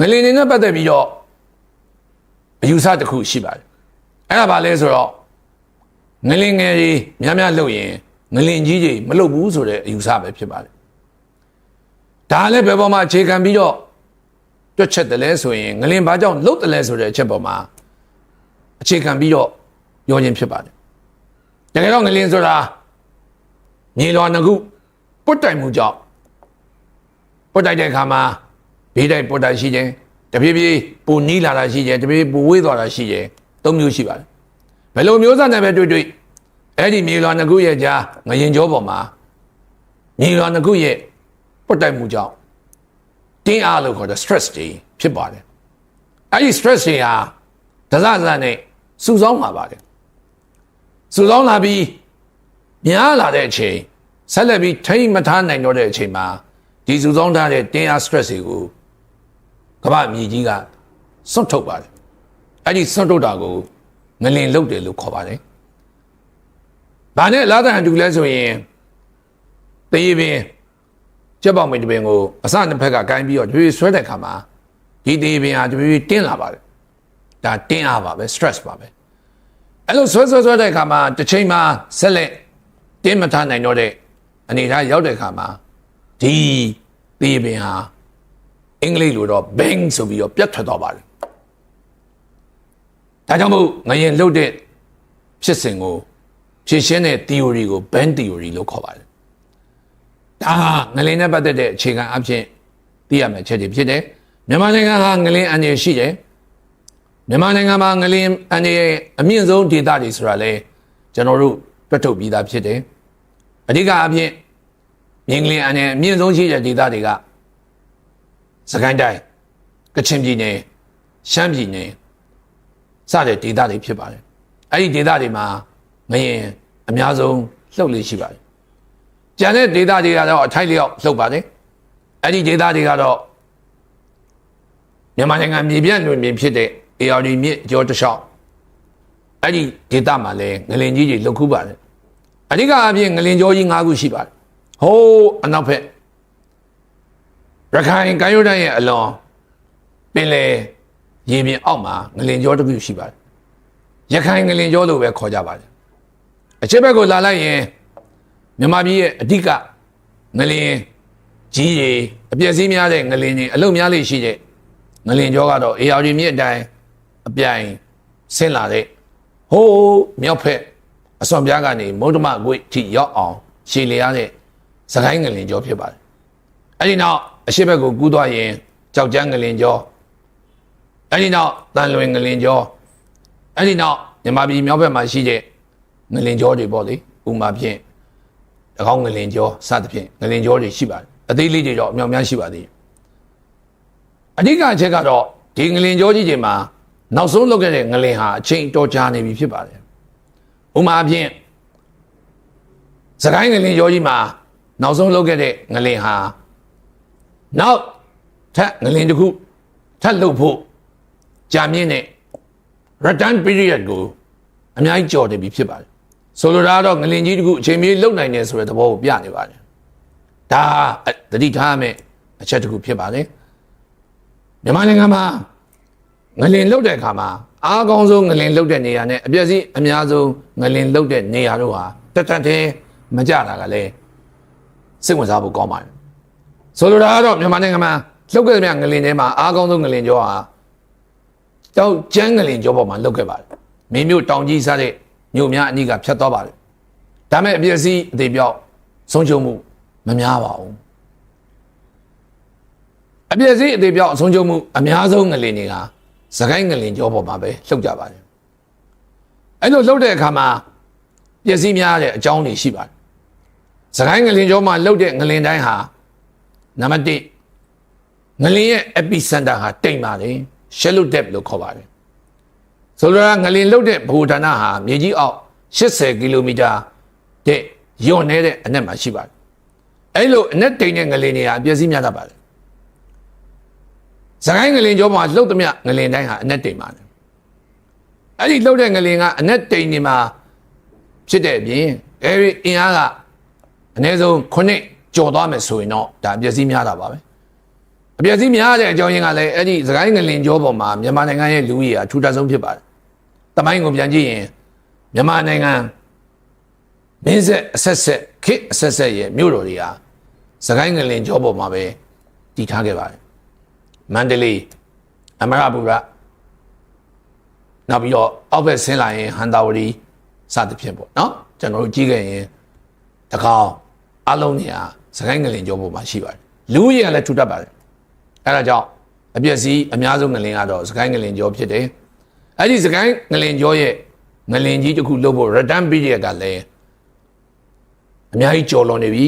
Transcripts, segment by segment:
ငလင်နေနဲ့ပတ်သက်ပြီးတော့အယူဆတစ်ခုရှိပါတယ်အဲ့ဒါဘာလဲဆိုတော့ငလင်ငယ်ကြီးများများလှုပ်ရင်ငလင်ကြီးကြီးမလှုပ်ဘူးဆိုတဲ့အယူဆပဲဖြစ်ပါတယ်ဒါလည်းဘယ်ပေါ်မှာအခြေခံပြီးတော့တွက်ချက်တယ်လဲဆိုရင်ငလင်ဘာကြောင့်လှုပ်တယ်လဲဆိုတဲ့အချက်ပေါ်မှာအခြေခံပြီးတော့ပြောခြင်းဖြစ်ပါတယ်တကယ်တော့ငလင်ဆိုတာမြေလွာနှစ်ခုပုတ်တိုင်မှုကြောင့်ပုတ်တိုက်တဲ့အခါမှာ ဘေးတိုက်ပုတ်တိုက်ရှိခြင်းတဖြည်းဖြည်းပူနီးလာတာရှိခြင်းတဖြည်းဖြည်းပူဝေးသွားတာရှိခြင်းသုံးမျိုးရှိပါတယ်ဘယ်လိုမျိုးစနဲ့ပဲတွေ့တွေ့အဲ့ဒီမြေလွာနှစ်ခုရဲ့ကြားငရင်ကြောပေါ်မှာမြေလွာနှစ်ခုရဲ့ပုတ်တိုက်မှုကြောင့်တင်းအားလို့ခေါ်တဲ့ stress တွေဖြစ်ပါတယ်အဲ့ဒီ stress တွေဟာဒဇဇနဲ့စုဆောင်းလာပါတယ်စုဆောင်းလာပြီးများလာတဲ့အချိန်ဆက်လက်ပြီးထိမ့်မထားနိုင်တော့တဲ့အချိန်မှာဒီစုဆောင်းထားတဲ့တင်းအား stress တွေကို ကမ္ဘာမြေကြီးကစွန့်ထုတ်ပါတယ်အဲ့ဒီစွန့်ထုတ်တာကိုငလင်လုတ်တယ်လို့ခေါ်ပါတယ်။ဘာနဲ့လာတန်တူလဲဆိုရင်တရေပင်ကျက်ပေါင်မိတ်တပင်ကိုအစနှစ်ဖက်ကကိုင်းပြီးတော့ကြွေးဆွဲတဲ့ခါမှာဒီတရေပင်ဟာကြွေးတင်းလာပါတယ်။ဒါတင်းအားပါပဲ stress ပါပဲ။အဲ့လိုဆွဲဆွဲဆွဲတဲ့ခါမှာတစ်ချိန်မှာဆက်လက်တင်းမထားနိုင်တော့တဲ့အနေအထားရောက်တဲ့ခါမှာဒီတရေပင်ဟာ အင်္ဂလိပ်လိုတော့ bang ဆိုပြီးတော့ပြတ်ထွက်သွားပါတယ်ဒါကြောင့်မို့ငရင်လှုပ်တဲ့ဖြစ်စဉ်ကိုဖြည့်ရှင်းတဲ့ theory ကို band theory လို့ခေါ်ပါတယ်ဒါဟာငလင်နဲ့ပတ်သက်တဲ့အခြေခံအဖြစ်သိရမယ့်ချက်တွေဖြစ်တယ်မြန်မာနိုင်ငံဟာငလင်အန်ရရှိတယ်မြန်မာနိုင်ငံမှာငလင်အန်ရအမြင့်ဆုံးဒေသတွေဆိုတာလဲကျွန်တော်တို့တွက်ထုတ်ပြီးသားဖြစ်တယ်အဓိကအဖြစ်မြင်းကလင်အန်ရအမြင့်ဆုံးရှိတဲ့ဒေသတွေက စကိုင်းတိုင်းကချင်ပြည်နယ်ရှမ်းပြည်နယ်စတဲ့ဒေသတွေဖြစ်ပါတယ်အဲ့ဒီဒေသတွေမှာငရင်အများဆုံးလှုပ်လေရှိပါတယ်ကျန်တဲ့ဒေသတွေကတော့အထိုက်လျောက်လှုပ်ပါတယ်အဲ့ဒီဒေသတွေကတော့မြန်မာနိုင်ငံမြေပြန့်လွင်ပြင်ဖြစ်တဲ့ AR မြစ်ကျော်တလျှောက်အဲ့ဒီဒေသမှာလည်းငလင်ကြီးတွေလှုပ်ခူးပါတယ်အဓိကအပြင်ငလင်ကျော်ကြီး၅ခုရှိပါတယ်ဟိုးအနောက်ဘက် ရခိုင်ကမ်းရိုးတန်းရဲ့အလွန်ပင်လေရေပြင်အောက်မှာငလင်ကျော်တစ်ခုရှိပါတယ်ရခိုင်ငလင်ကျော်လို့ပဲခေါ်ကြပါတယ်အချက်ဘက်ကိုလာလိုက်ရင်မြန်မာပြည်ရဲ့အဓိကငလင်ကြီးတွေအပြည့်စည်းများတဲ့ငလင်တွေအလုံများလေးရှိတဲ့ငလင်ကျော်ကတော့အေယာရီမြစ်အတိုင်းအပြိုင်ဆင်းလာတဲ့ဟိုးမြောက်ဖက်အစွန်ပြားကနေမုဒ္ဓမကွေ့ထိရောက်အောင်ရှည်လျားတဲ့စကိုင်းငလင်ကျော်ဖြစ်ပါတယ်အဲ့ဒီနောက် အရှိဘက်ကိုကူးသွားရင်ကြောက်ကြမ်းငလင်ကျော်အဲ့ဒီနောက်တန်လွင်ငလင်ကျော်အဲ့ဒီနောက်မြန်မာပြည်မြောက်ဘက်မှာရှိတဲ့ငလင်ကျော်တွေပေါ့လေဥမာဖြင့်၎င်းငလင်ကျော်စသဖြင့်ငလင်ကျော်တွေရှိပါတယ်အသေးလေးတွေတော့အများများရှိပါသေးတယ်အဓိကအချက်ကတော့ဒီငလင်ကျော်ကြီးတွေမှာနောက်ဆုံးလုပ်ခဲ့တဲ့ငလင်ဟာအချိန်တော်ကြာနေပြီဖြစ်ပါတယ်ဥမာဖြင့်စကိုင်းငလင်ကျော်ကြီးမှာနောက်ဆုံးလုပ်ခဲ့တဲ့ငလင်ဟာ နောက်ထပ်ငလင်တစ်ခုထပ်လုပ်ဖို့ကြာမြင့်တဲ့ return period ကိုအများကြီးကြော်တယ်ပြီဖြစ်ပါတယ်ဆိုလိုတာကတော့ငလင်ကြီးတစ်ခုအချိန်မီလုံနိုင်တယ်ဆိုတဲ့သဘောကိုပြနေပါတယ်ဒါတတိထားမယ်အချက်တစ်ခုဖြစ်ပါတယ်မြန်မာနိုင်ငံမှာငလင်လုတ်တဲ့အခါမှာအားကောင်းဆုံးငလင်လုတ်တဲ့နေရာနဲ့အပြည့်စည်းအများဆုံးငလင်လုတ်တဲ့နေရာတို့ဟာတက်တက်တည်းမကြတာကလည်းစိတ်ဝင်စားဖို့ကောင်းပါတယ် ဆိုလိုတာကတော့မြန်မာနိုင်ငံမှာလုတ်ခဲ့တဲ့ငလင်ထဲမှာအားကောင်းဆုံးငလင်ကျော်ဟာတောက်ကျန်းငလင်ကျော်ပေါ်မှာလုတ်ခဲ့ပါတယ်မင်းမျိုးတောင်ကြီးစားတဲ့မြို့များအနီးကဖြတ်သွားပါတယ်ဒါမဲ့အပြည့်စည်းအသေးပြောက်ဆုံးချုံမှုမများပါဘူးအပြည့်စည်းအသေးပြောက်ဆုံးချုံမှုအများဆုံးငလင်တွေကစကိုင်းငလင်ကျော်ပေါ်မှာပဲလှုပ်ကြပါတယ်အဲ့လိုလှုပ်တဲ့အခါမှာပျက်စီးများတဲ့အကြောင်းတွေရှိပါတယ်စကိုင်းငလင်ကျော်မှာလှုပ်တဲ့ငလင်တိုင်းဟာ နံပါတ်1ငလင်ရဲ့ epicenter ဟာတိမ်ပါတယ် shallow depth လို့ခေါ်ပါတယ်ဆိုလိုတာငလင်လှုပ်တဲ့ဘူဌာနဟာမြေကြီးအောက်80ကီလိုမီတာတဲ့ယွန်နေတဲ့အနက်မှာရှိပါတယ်အဲ့လိုအနက်တိမ်တဲ့ငလင်တွေဟာအပြည့်စည်းများတတ်ပါတယ်စကိုင်းငလင်ကျောမှာလှုပ်သမျှငလင်တိုင်းဟာအနက်တိမ်ပါတယ်အဲ့ဒီလှုပ်တဲ့ငလင်ကအနက်တိမ်နေမှာဖြစ်တဲ့အပြင်အဲဒီအင်အားကအနည်းဆုံး9 ကျော်သွားမယ်ဆိုရင်တော့ဒါအပြည့်စည်းများတာပါပဲအပြည့်စည်းများတဲ့အကြောင်းရင်းကလည်းအဲ့ဒီစကိုင်းငလင်ကျောပေါ်မှာမြန်မာနိုင်ငံရဲ့လူကြီးအထူးတဆုံးဖြစ်ပါတယ်။တမိုင်းကိုပြန်ကြည့်ရင်မြန်မာနိုင်ငံမင်းဆက်အဆက်ဆက်ခေတ်အဆက်ဆက်ရဲ့မြို့တော်တွေဟာစကိုင်းငလင်ကျောပေါ်မှာပဲတည်ထားခဲ့ပါတယ်။မန္တလေးအမရပူရနောက်ပြီးတော့အောက်ဘက်ဆင်းလာရင်ဟန်တာဝတီစသဖြင့်ပေါ့နော်ကျွန်တော်တို့ကြည့်ခဲ့ရင်တကောင်အလုံးနေဟာ စကိုင်းငလင်ကျောပေါ်မှာရှိပါတယ်။လူကြီးကလည်းထူတတ်ပါတယ်။အဲဒါကြောင့်အပြည့်စည်းအများဆုံးငလင်ကတော့စကိုင်းငလင်ကျောဖြစ်တယ်။အဲ့ဒီစကိုင်းငလင်ကျောရဲ့ငလင်ကြီးတစ်ခုလုပ်ဖို့ return period ကလည်းအများကြီးကြော်လွန်နေပြီ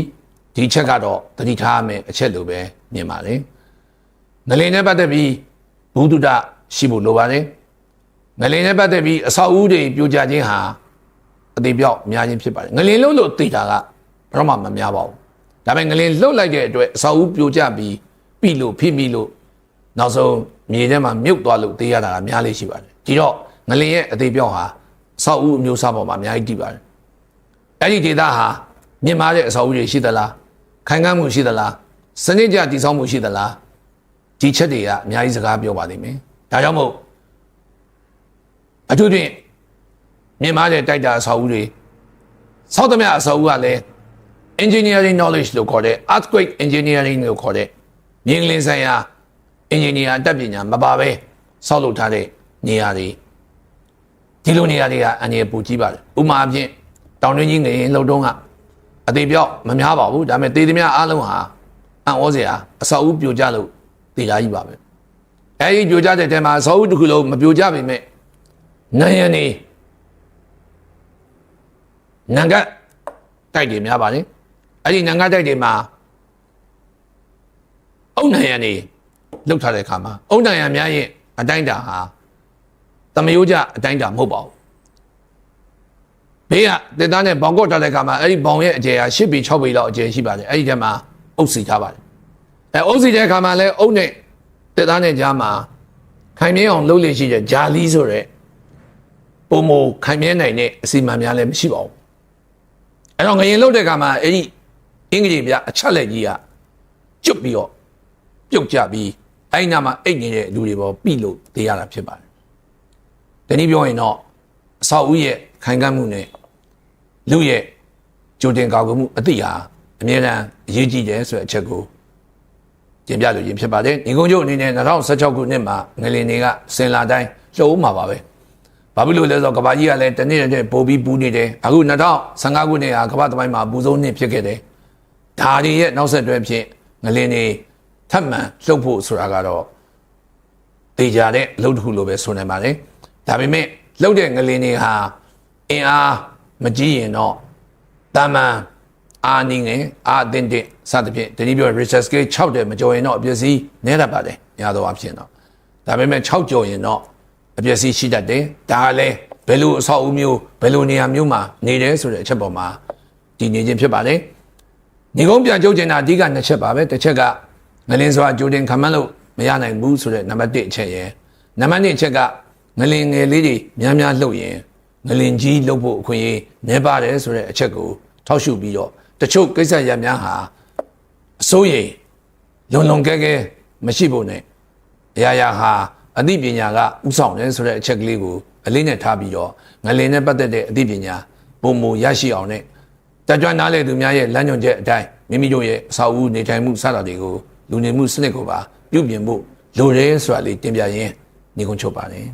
ဒီချက်ကတော့တတိထားရမယ်အချက်လိုပဲမြင်ပါတယ်ငလင်နဲ့ပတ်သက်ပြီးဘုဒ္ဓတရှိဖို့လိုပါတယ်ငလင်နဲ့ပတ်သက်ပြီးအဆောက်အဦတွေပြိုကျခြင်းဟာအသေးပြောက်များခြင်းဖြစ်ပါတယ်ငလင်လို့လို့သိတာကဘယ်တော့မှမများပါဘူး ဒါပေမဲ့ငလင်လှုပ်လိုက်တဲ့အတွက်အဆောက်အဦပြိုကျပြီးပြီလို့ဖိမိလို့နောက်ဆုံးမြေထဲမှာမြုပ်သွားလို့သိရတာကများလေးရှိပါတယ်ဒီတော့ငလင်ရဲ့အသေးပြောက်ဟာအဆောက်အဦအမျိုးအစားပေါ်မှာအများကြီးတည်ပါတယ်အဲ့ဒီဒေတာဟာမြင့်မားတဲ့အဆောက်အဦတွေရှိသလားခိုင်ခံ့မှုရှိသလားစနစ်ကျတည်ဆောက်မှုရှိသလားဒီချက်တွေကအများကြီးစကားပြောပါလိမ့်မယ်ဒါကြောင့်မို့အထူးဖြင့်မြင့်မားတဲ့တိုက်တာအဆောက်အဦတွေဆောက်သမျှအဆောက်အဦကလည်း engineering knowledge လို့ခေါ်တဲ့ earthquake engineering လို့ခေါ်တဲ့မြေငလင်ဆိုင်ရာ engineer အတတ်ပညာမပါပဲဆောက်လုပ်ထားတဲ့နေရာတွေဒီလိုနေရာတွေကအန္တရာယ်ပူကြီးပါတယ်ဥပမာအဖြစ်တောင်တွင်းကြီးငရင်လှုပ်တုံးကအသေးပြောက်မများပါဘူးဒါပေမဲ့တေးသမျှအားလုံးဟာအံ့ဩစရာအဆောက်အဦပြိုကျလို့တေးသားကြီးပါပဲအဲဒီပြိုကျတဲ့တဲမှာအဆောက်အဦတစ်ခုလုံးမပြိုကျပေမဲ့နိုင်ရနေနံကတ်တိုက်တွေများပါတယ် အဲ့ဒီနံကတ်တိုက်တွေမှာအုံနိုင်ရနေလှုပ်ထားတဲ့အခါမှာအုံနိုင်ရများရဲ့အတိုင်းတာဟာတမယိုးကြအတိုင်းတာမဟုတ်ပါဘူးဘေးကတက်သားနဲ့ဘောင်ကော့ထားတဲ့အခါမှာအဲ့ဒီဘောင်ရဲ့အကျယ်ဟာ၈ပေ၆ပေလောက်အကျယ်ရှိပါတယ်အဲ့ဒီထဲမှာအုပ်စီထားပါတယ်အဲအုပ်စီတဲ့အခါမှာလည်းအုပ်နဲ့တက်သားနဲ့ကြားမှာခိုင်မြဲအောင်လှုပ်လေရှိတဲ့ဂျာလီဆိုတဲ့ပုံမခိုင်မြဲနိုင်တဲ့အစီအမံများလည်းမရှိပါဘူးအဲ့တော့ငရင်လှုပ်တဲ့အခါမှာအဲ့ဒီ အင်္ဂလိပ်ပြအချက်လက်ကြီးကကျွတ်ပြီးတော့ပြုတ်ကြပြီးအဲ့ဒီနာမှာအိတ်နေတဲ့လူတွေပေါ်ပြီလို့သိရတာဖြစ်ပါတယ်ဒီနည်းပြောရင်တော့အဆောက်အဦရဲ့ခိုင်ခံ့မှုနဲ့လူရဲ့ကြိုတင်ကာကွယ်မှုအသိဟာအမြဲတမ်းအရေးကြီးတယ်ဆိုတဲ့အချက်ကိုတင်ပြလို့ရင်းဖြစ်ပါတယ်။ညီကုန်းချုပ်အနေနဲ့2016ခုနှစ်မှာငလင်တွေကစင်လာတိုင်းလှုပ်မှာပါပဲ။ဘာဖြစ်လို့လဲဆိုတော့ကဘာကြီးကလည်းတနေ့တည်းပိုပြီးပူနေတယ်။အခု2015ခုနှစ်ဟာကမ္ဘာသမိုင်းမှာပူဆုံးနှစ်ဖြစ်ခဲ့တယ်။ ဒါတွေရဲ့နောက်ဆက်တွဲဖြစ်ငလင်တွေထပ်မံလှုပ်ဖို့ဆိုတာကတော့တေချာတဲ့အလုပ်တစ်ခုလိုပဲဆိုနိုင်ပါတယ်။ဒါပေမဲ့လှုပ်တဲ့ငလင်တွေဟာအင်အားမကြီးရင်တော့တာမန်အာနေငယ်အာအတင်းတင်းစသဖြင့်တတိပြော research scale 6တဲ့မကျော်ရင်တော့အပျက်စီးနဲတတ်ပါတယ်ညာတော့အဖြစ်တော့ဒါပေမဲ့6ကျော်ရင်တော့အပျက်စီးရှိတတ်တယ်ဒါကလည်းဘယ်လိုအဆောက်အဦမျိုးဘယ်လိုနေရာမျိုးမှာနေတယ်ဆိုတဲ့အချက်ပေါ်မှာတည်နေခြင်းဖြစ်ပါတယ် ညီကုန်းပြန်ကြုတ်ကျင်တာအဓိကနှစ်ချက်ပါပဲတစ်ချက်ကငလင်းစွာကြိုတင်ခံမှန်းလို့မရနိုင်ဘူးဆိုတဲ့နံပါတ်1အချက်ရယ်နံပါတ်2အချက်ကငလင်ငယ်လေးတွေများများလှုပ်ရင်ငလင်ကြီးလှုပ်ဖို့အခွင့်အရေးနည်းပါတယ်ဆိုတဲ့အချက်ကိုထောက်ရှုပြီးတော့တချို့ကိစ္စရပ်များဟာအစိုးရလွန်လွန်ကဲကဲမရှိဖို့ ਨੇ အရာရာဟာအသိပညာကဥဆောင်တယ်ဆိုတဲ့အချက်ကလေးကိုအလေးနဲ့ထားပြီးတော့ငလင်နဲ့ပတ်သက်တဲ့အသိပညာပုံမူရရှိအောင် ਨੇ တကြွနားလေသူများရဲ့လမ်းညွှန်ချက်အတိုင်းမိမိတို့ရဲ့အစာအုပ်နေထိုင်မှုစတာတွေကိုလူနေမှုစနစ်ကိုပါပြုပြင်ဖို့လိုတယ်ဆိုတာလေးတင်ပြရင်းညီကုန်းချုပ်ပါတယ်